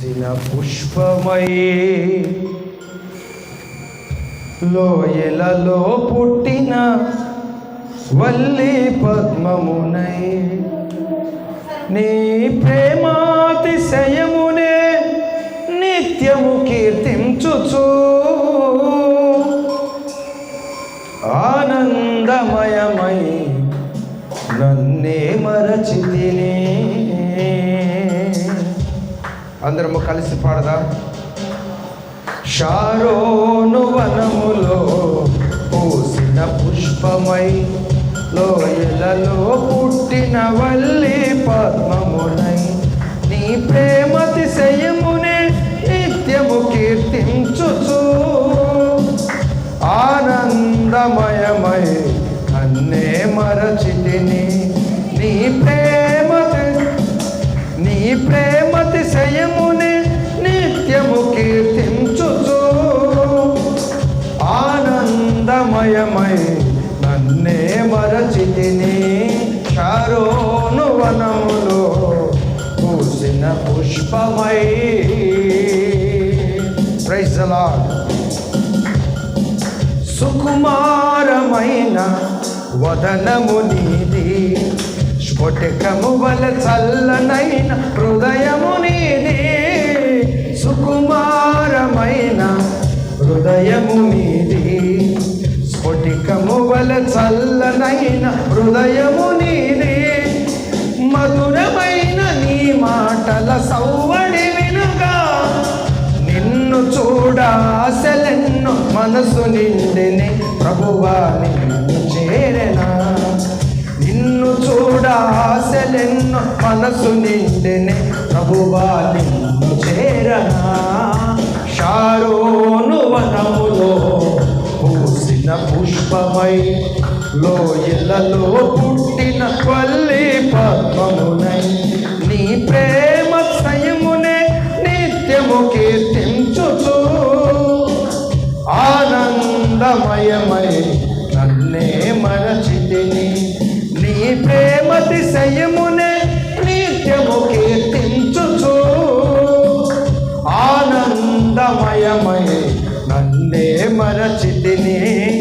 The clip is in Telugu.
దిన పుష్పమయే లోయలలో పుట్టిన వల్లి పద్మమునై. నీ ప్రేమాతిశయమునే నిత్యము కీర్తించుచు ఆనందమయమై నన్నే మరచితిని. అందరము కలిసి పాడదాం. షారోను వనములో పూసిన పుష్పమై లోయలలో పుట్టిన వల్లి పద్మమునై నీ ప్రేమతిశయమునే నిత్యము కీర్తించుచు. ఆనందమయమై అన్నే మరచితిని ప్రేమతిశయమునే నిత్యము కీర్తించుచు. ఆనందమయమై నన్నే మరచితిని షారోను వనములో పూసిన పుష్పమై. ప్రైజ్ సుకుమారమైన వదనము నీది. స్ఫటికము వల చల్లనైన హృదయము నీది సుకుమారమైన హృదయము నీది. స్ఫటికము వల చల్లనైన హృదయము నీది మధురమైన నీ మాటల సౌవడి వినుగా నిన్ను చూడాసలెన్ను మనసు నిండిని ప్రభువా ఆశలెన్నో మనసు నిండెనే ప్రభువా నిన్ను చేరనా? షారోను వనములో పూసిన పుష్పమై లోయలలో పుట్టిన పల్లి పద్మమునై నీ ప్రేమ సయమునే నిత్యము కీర్తించుతూ ఆనందమయమై నన్నే మరచితిని నీ ప్రేమ అతిశయమునే నిత్యము కీర్తించుచు. ఆనందమయమై నన్నే మరచితిని.